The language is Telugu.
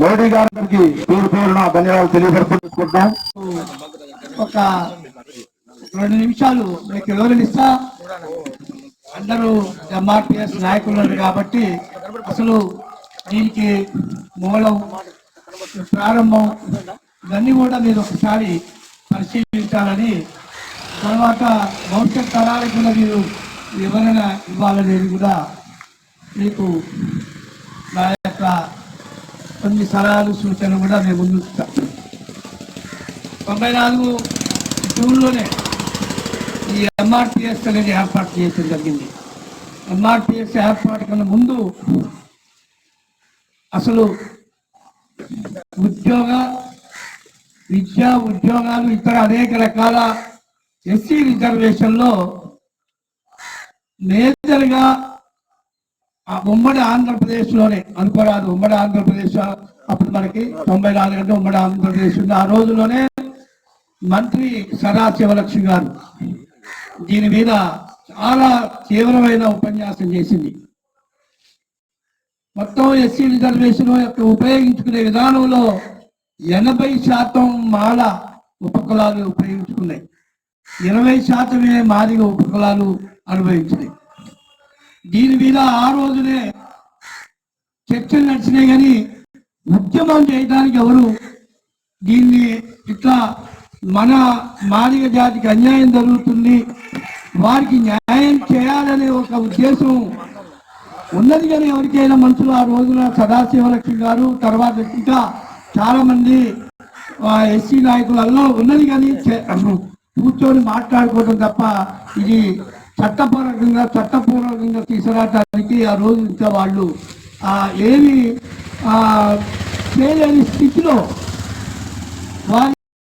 మోడీ గారికి పేరు పేరున ధన్యవాదాలు తెలియజేసుకుంటున్నాం ఒక రెండు నిమిషాలు మీకు వివరణిస్తా. అందరూ ఎంఆర్టీఎస్ నాయకులు కాబట్టి అసలు దీనికి మూలం ప్రారంభం ఇవన్నీ కూడా మీరు ఒకసారి పరిశీలించాలని తర్వాత భవిష్యత్ తరాలకు కూడా మీరు వివరణ ఇవ్వాలనేది కూడా మీకు నా యొక్క కొన్ని సలహాలు సూచనలు కూడా మేము ముందుంచుతాం తొంభై నాలుగు జూన్లోనే ఈ ఎంఆర్పిఎస్ అనేది ఏర్పాటు చేయడం జరిగింది. ఎంఆర్పిఎస్ ఏర్పాటు కన్నా ముందు అసలు ఉద్యోగ విద్య ఉద్యోగాలు ఇతర అనేక రకాల ఎస్సీ రిజర్వేషన్లో మేజర్గా ఉమ్మడి ఆంధ్రప్రదేశ్లోనే అనుకోరాదు ఉమ్మడి ఆంధ్రప్రదేశ్ అప్పుడు మనకి తొంభై నాలుగు అంటే ఉమ్మడి ఆంధ్రప్రదేశ్ ఉంది. ఆ రోజులోనే మంత్రి సదా శివలక్ష్మి గారు దీని మీద చాలా తీవ్రమైన ఉపన్యాసం చేసింది. మొత్తం ఎస్సీ రిజర్వేషన్ యొక్క ఉపయోగించుకునే విధానంలో ఎనభై శాతం మాల ఉపకులాలు ఉపయోగించుకున్నాయి. ఇరవై శాతమే మాదిగ ఉపకులాలు అనుభవించినాయి. దీని మీద ఆ రోజునే చర్చలు నడిచినాయి కానీ ఉద్యమం చేయడానికి ఎవరు దీన్ని ఇట్లా మన మాదిగ జాతికి అన్యాయం జరుగుతుంది వారికి న్యాయం చేయాలనే ఒక ఉద్దేశం ఉన్నది కానీ ఎవరికైనా మనుషులు ఆ రోజున సదాశివలక్ష్మి గారు తర్వాత ఇంకా చాలా మంది ఎస్సీ నాయకులలో ఉన్నది కానీ కూర్చొని మాట్లాడుకోవడం తప్ప ఇది చట్టపరంగా చట్టపూర్వకంగా తీసుకురావడానికి ఆ రోజు ఇంకా వాళ్ళు ఏమి చేయలేని స్థితిలో వారి